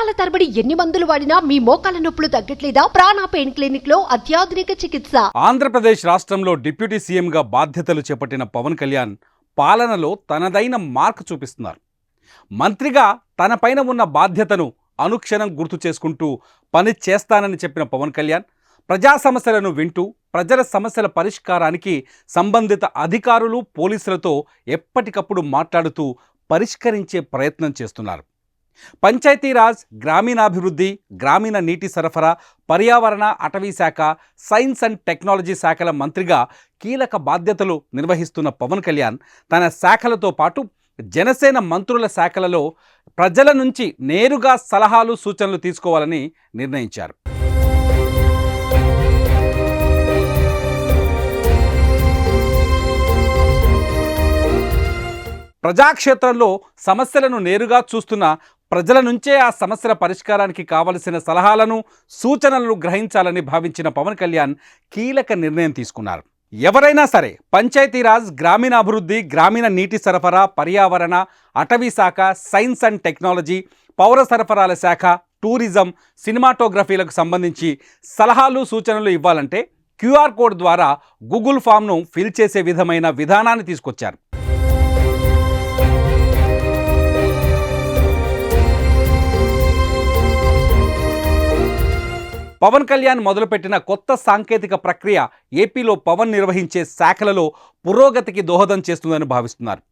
సంవత్సరాల తరబడి ఎన్ని మందులు వాడినా మీ మోకాల నొప్పులు తగ్గట్లేదా? ప్రాణ పెయిన్ క్లినిక్లో అత్యాధునిక చికిత్స. ఆంధ్రప్రదేశ్ రాష్ట్రంలో డిప్యూటీ సీఎంగా బాధ్యతలు చేపట్టిన పవన్ కళ్యాణ్ పాలనలో తనదైన మార్క్ చూపిస్తున్నారు. మంత్రిగా తనపైన ఉన్న బాధ్యతను అనుక్షణం గుర్తు చేసుకుంటూ పని చేస్తానని చెప్పిన పవన్ కళ్యాణ్ ప్రజా సమస్యలను వింటూ ప్రజల సమస్యల పరిష్కారానికి సంబంధిత అధికారులు పోలీసులతో ఎప్పటికప్పుడు మాట్లాడుతూ పరిష్కరించే ప్రయత్నం చేస్తున్నారు. పంచాయతీరాజ్ గ్రామీణాభివృద్ధి గ్రామీణ నీటి సరఫరా పర్యావరణ అటవీ శాఖ సైన్స్ అండ్ టెక్నాలజీ శాఖల మంత్రిగా కీలక బాధ్యతలు నిర్వహిస్తున్న పవన్ కళ్యాణ్ తన శాఖలతో పాటు జనసేన మంత్రుల శాఖలలో ప్రజల నుంచి నేరుగా సలహాలు సూచనలు తీసుకోవాలని నిర్ణయించారు. ప్రజాక్షేత్రంలో సమస్యలను నేరుగా చూస్తున్న ప్రజల నుంచే ఆ సమస్యల పరిష్కారానికి కావలసిన సలహాలను సూచనలను గ్రహించాలని భావించిన పవన్ కళ్యాణ్ కీలక నిర్ణయం తీసుకున్నారు. ఎవరైనా సరే పంచాయతీరాజ్ గ్రామీణాభివృద్ధి గ్రామీణ నీటి సరఫరా పర్యావరణ అటవీ శాఖ సైన్స్ అండ్ టెక్నాలజీ పౌర సరఫరాల శాఖ టూరిజం సినిమాటోగ్రఫీలకు సంబంధించి సలహాలు సూచనలు ఇవ్వాలంటే క్యూఆర్ కోడ్ ద్వారా గూగుల్ ఫామ్ను ఫిల్ చేసే విధమైన విధానాన్ని తీసుకొచ్చారు. పవన్ కళ్యాణ్ మొదలుపెట్టిన కొత్త సాంకేతిక ప్రక్రియ ఏపీలో పవన్ నిర్వహించే శాఖలలో పురోగతికి దోహదం చేస్తుందని భావిస్తున్నారు.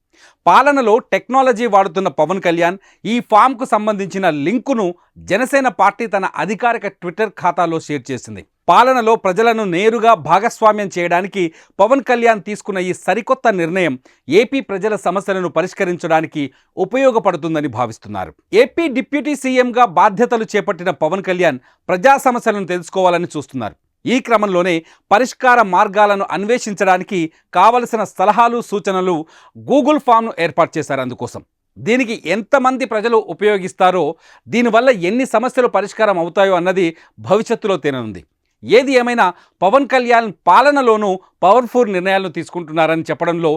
పాలనలో టెక్నాలజీ వాడుతున్న పవన్ కళ్యాణ్ ఈ ఫామ్కు సంబంధించిన లింకును జనసేన పార్టీ తన అధికారిక ట్విట్టర్ ఖాతాలో షేర్ చేసింది. పాలనలో ప్రజలను నేరుగా భాగస్వామ్యం చేయడానికి పవన్ కళ్యాణ్ తీసుకున్న ఈ సరికొత్త నిర్ణయం ఏపీ ప్రజల సమస్యలను పరిష్కరించడానికి ఉపయోగపడుతుందని భావిస్తున్నారు. ఏపీ డిప్యూటీ సీఎంగా బాధ్యతలు చేపట్టిన పవన్ కళ్యాణ్ ప్రజా సమస్యలను తెలుసుకోవాలని చూస్తున్నారు. ఈ క్రమంలోనే పరిష్కార మార్గాలను అన్వేషించడానికి కావలసిన సలహాలు సూచనలు గూగుల్ ఫామ్ను ఏర్పాటు చేశారు అందుకోసం. దీనికి ఎంతమంది ప్రజలు ఉపయోగిస్తారో దీనివల్ల ఎన్ని సమస్యలు పరిష్కారం అవుతాయో అన్నది భవిష్యత్తులో తేననుంది. ఏది ఏమైనా పవన్ కళ్యాణ్ పాలనలోనూ పవర్ఫుల్ నిర్ణయాలను తీసుకుంటున్నారని చెప్పడంలో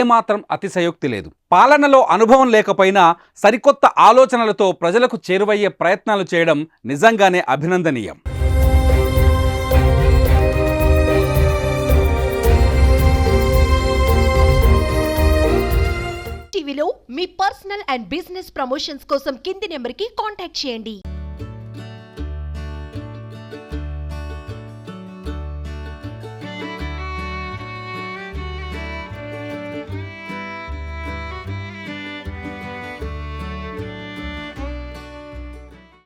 ఏమాత్రం అతిశయోక్తి లేదు. పాలనలో అనుభవం లేకపోయినా సరికొత్త ఆలోచనలతో ప్రజలకు చేరువయ్యే ప్రయత్నాలు చేయడం నిజంగానే అభినందనీయం. టీవీలో మీ పర్సనల్ అండ్ బిజినెస్ ప్రమోషన్స్ కోసం కింది నెంబర్కి కాంటాక్ట్ చేయండి.